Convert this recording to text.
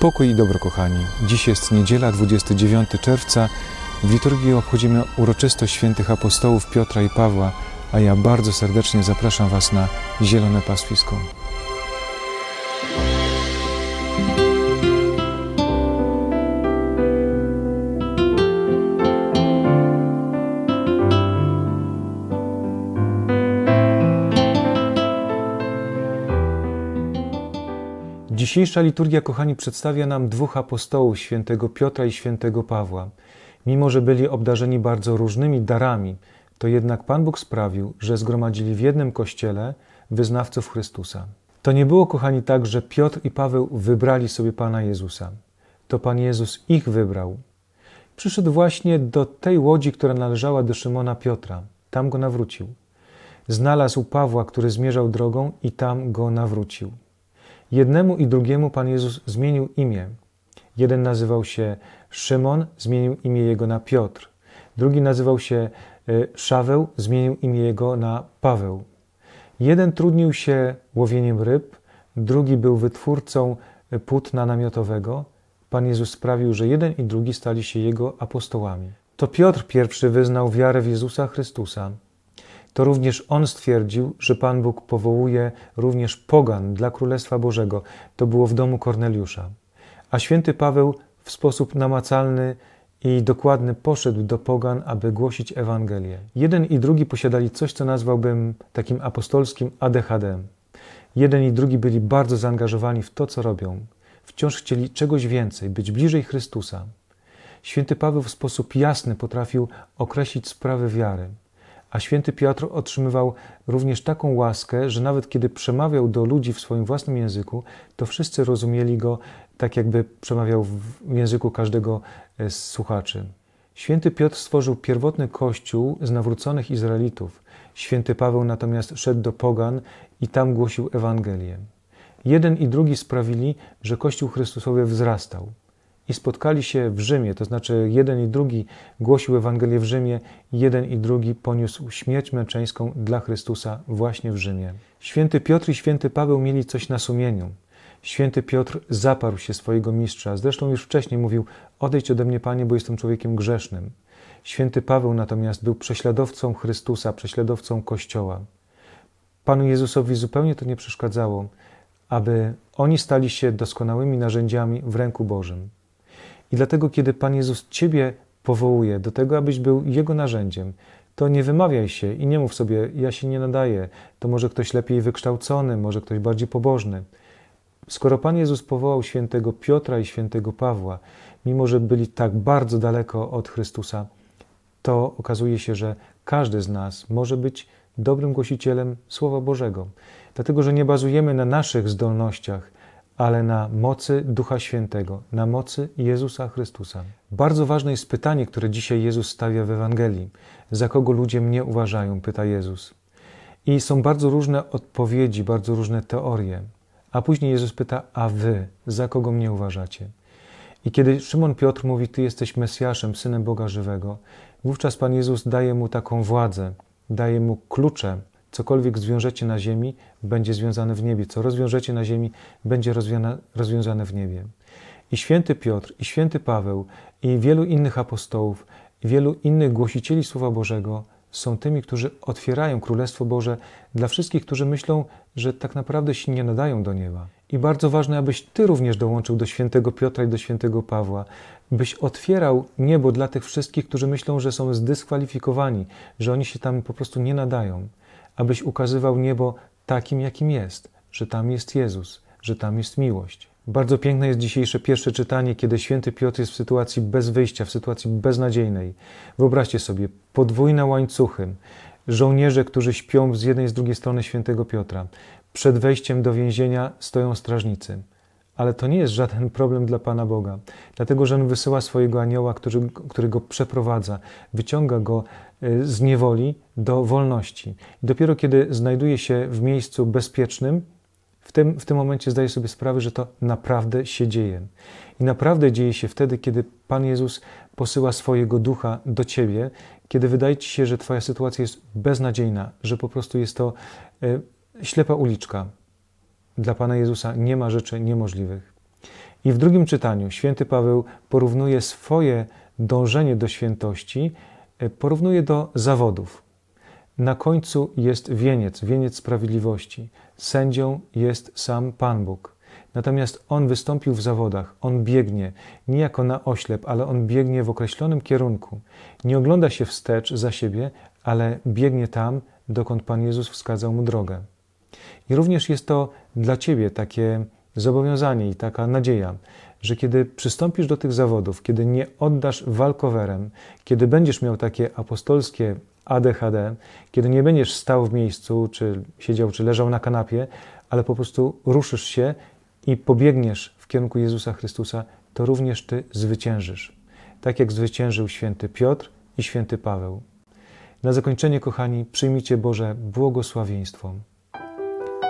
Pokój i dobro, kochani. Dziś jest niedziela, 29 czerwca. W liturgii obchodzimy uroczystość świętych apostołów Piotra i Pawła, a ja bardzo serdecznie zapraszam Was na zielone pastwisko. Dzisiejsza liturgia, kochani, przedstawia nam dwóch apostołów, świętego Piotra i świętego Pawła. Mimo, że byli obdarzeni bardzo różnymi darami, to jednak Pan Bóg sprawił, że zgromadzili w jednym kościele wyznawców Chrystusa. To nie było, kochani, tak, że Piotr i Paweł wybrali sobie Pana Jezusa. To Pan Jezus ich wybrał. Przyszedł właśnie do tej łodzi, która należała do Szymona Piotra. Tam go nawrócił. Znalazł Pawła, który zmierzał drogą i tam go nawrócił. Jednemu i drugiemu Pan Jezus zmienił imię. Jeden nazywał się Szymon, zmienił imię jego na Piotr. Drugi nazywał się y, Szaweł, zmienił imię jego na Paweł. Jeden trudnił się łowieniem ryb, drugi był wytwórcą y, płótna namiotowego. Pan Jezus sprawił, że jeden i drugi stali się jego apostołami. To Piotr pierwszy wyznał wiarę w Jezusa Chrystusa to również on stwierdził, że Pan Bóg powołuje również pogan dla Królestwa Bożego. To było w domu Korneliusza. A święty Paweł w sposób namacalny i dokładny poszedł do pogan, aby głosić Ewangelię. Jeden i drugi posiadali coś, co nazwałbym takim apostolskim ADHD. Jeden i drugi byli bardzo zaangażowani w to, co robią. Wciąż chcieli czegoś więcej, być bliżej Chrystusa. Święty Paweł w sposób jasny potrafił określić sprawy wiary. A święty Piotr otrzymywał również taką łaskę, że nawet kiedy przemawiał do ludzi w swoim własnym języku, to wszyscy rozumieli go tak, jakby przemawiał w języku każdego z słuchaczy. Święty Piotr stworzył pierwotny kościół z nawróconych Izraelitów. Święty Paweł natomiast szedł do Pogan i tam głosił Ewangelię. Jeden i drugi sprawili, że Kościół Chrystusowy wzrastał i spotkali się w Rzymie, to znaczy jeden i drugi głosił Ewangelię w Rzymie, jeden i drugi poniósł śmierć męczeńską dla Chrystusa właśnie w Rzymie. Święty Piotr i święty Paweł mieli coś na sumieniu. Święty Piotr zaparł się swojego mistrza, zresztą już wcześniej mówił: Odejdź ode mnie, panie, bo jestem człowiekiem grzesznym. Święty Paweł natomiast był prześladowcą Chrystusa, prześladowcą Kościoła. Panu Jezusowi zupełnie to nie przeszkadzało, aby oni stali się doskonałymi narzędziami w ręku Bożym. I dlatego, kiedy Pan Jezus Ciebie powołuje do tego, abyś był Jego narzędziem, to nie wymawiaj się i nie mów sobie, ja się nie nadaję, to może ktoś lepiej wykształcony, może ktoś bardziej pobożny. Skoro Pan Jezus powołał świętego Piotra i świętego Pawła, mimo że byli tak bardzo daleko od Chrystusa, to okazuje się, że każdy z nas może być dobrym głosicielem Słowa Bożego, dlatego że nie bazujemy na naszych zdolnościach, ale na mocy Ducha Świętego, na mocy Jezusa Chrystusa. Bardzo ważne jest pytanie, które dzisiaj Jezus stawia w Ewangelii. Za kogo ludzie mnie uważają? pyta Jezus. I są bardzo różne odpowiedzi, bardzo różne teorie. A później Jezus pyta: A wy, za kogo mnie uważacie? I kiedy Szymon Piotr mówi: Ty jesteś Mesjaszem, synem Boga żywego, wówczas Pan Jezus daje mu taką władzę, daje mu klucze Cokolwiek zwiążecie na ziemi, będzie związane w niebie. Co rozwiążecie na ziemi, będzie rozwiązane w niebie. I święty Piotr, i święty Paweł, i wielu innych apostołów, i wielu innych głosicieli Słowa Bożego są tymi, którzy otwierają Królestwo Boże dla wszystkich, którzy myślą, że tak naprawdę się nie nadają do nieba. I bardzo ważne, abyś Ty również dołączył do świętego Piotra i do świętego Pawła, byś otwierał niebo dla tych wszystkich, którzy myślą, że są zdyskwalifikowani, że oni się tam po prostu nie nadają abyś ukazywał niebo takim, jakim jest, że tam jest Jezus, że tam jest miłość. Bardzo piękne jest dzisiejsze pierwsze czytanie, kiedy święty Piotr jest w sytuacji bez wyjścia, w sytuacji beznadziejnej. Wyobraźcie sobie, podwójne łańcuchy, żołnierze, którzy śpią z jednej i z drugiej strony świętego Piotra. Przed wejściem do więzienia stoją strażnicy. Ale to nie jest żaden problem dla Pana Boga, dlatego że On wysyła swojego anioła, który, który go przeprowadza, wyciąga go y, z niewoli do wolności. I dopiero kiedy znajduje się w miejscu bezpiecznym, w tym, w tym momencie zdaje sobie sprawę, że to naprawdę się dzieje. I naprawdę dzieje się wtedy, kiedy Pan Jezus posyła swojego ducha do ciebie, kiedy wydaje ci się, że Twoja sytuacja jest beznadziejna, że po prostu jest to y, ślepa uliczka, dla Pana Jezusa nie ma rzeczy niemożliwych. I w drugim czytaniu święty Paweł porównuje swoje dążenie do świętości, e, porównuje do zawodów. Na końcu jest wieniec, wieniec sprawiedliwości. Sędzią jest sam Pan Bóg. Natomiast on wystąpił w zawodach, on biegnie, nie jako na oślep, ale on biegnie w określonym kierunku. Nie ogląda się wstecz za siebie, ale biegnie tam, dokąd Pan Jezus wskazał mu drogę. I również jest to dla Ciebie takie zobowiązanie i taka nadzieja, że kiedy przystąpisz do tych zawodów, kiedy nie oddasz walkowerem, kiedy będziesz miał takie apostolskie ADHD, kiedy nie będziesz stał w miejscu, czy siedział, czy leżał na kanapie, ale po prostu ruszysz się i pobiegniesz w kierunku Jezusa Chrystusa, to również Ty zwyciężysz. Tak jak zwyciężył święty Piotr i święty Paweł. Na zakończenie, kochani, przyjmijcie Boże błogosławieństwo.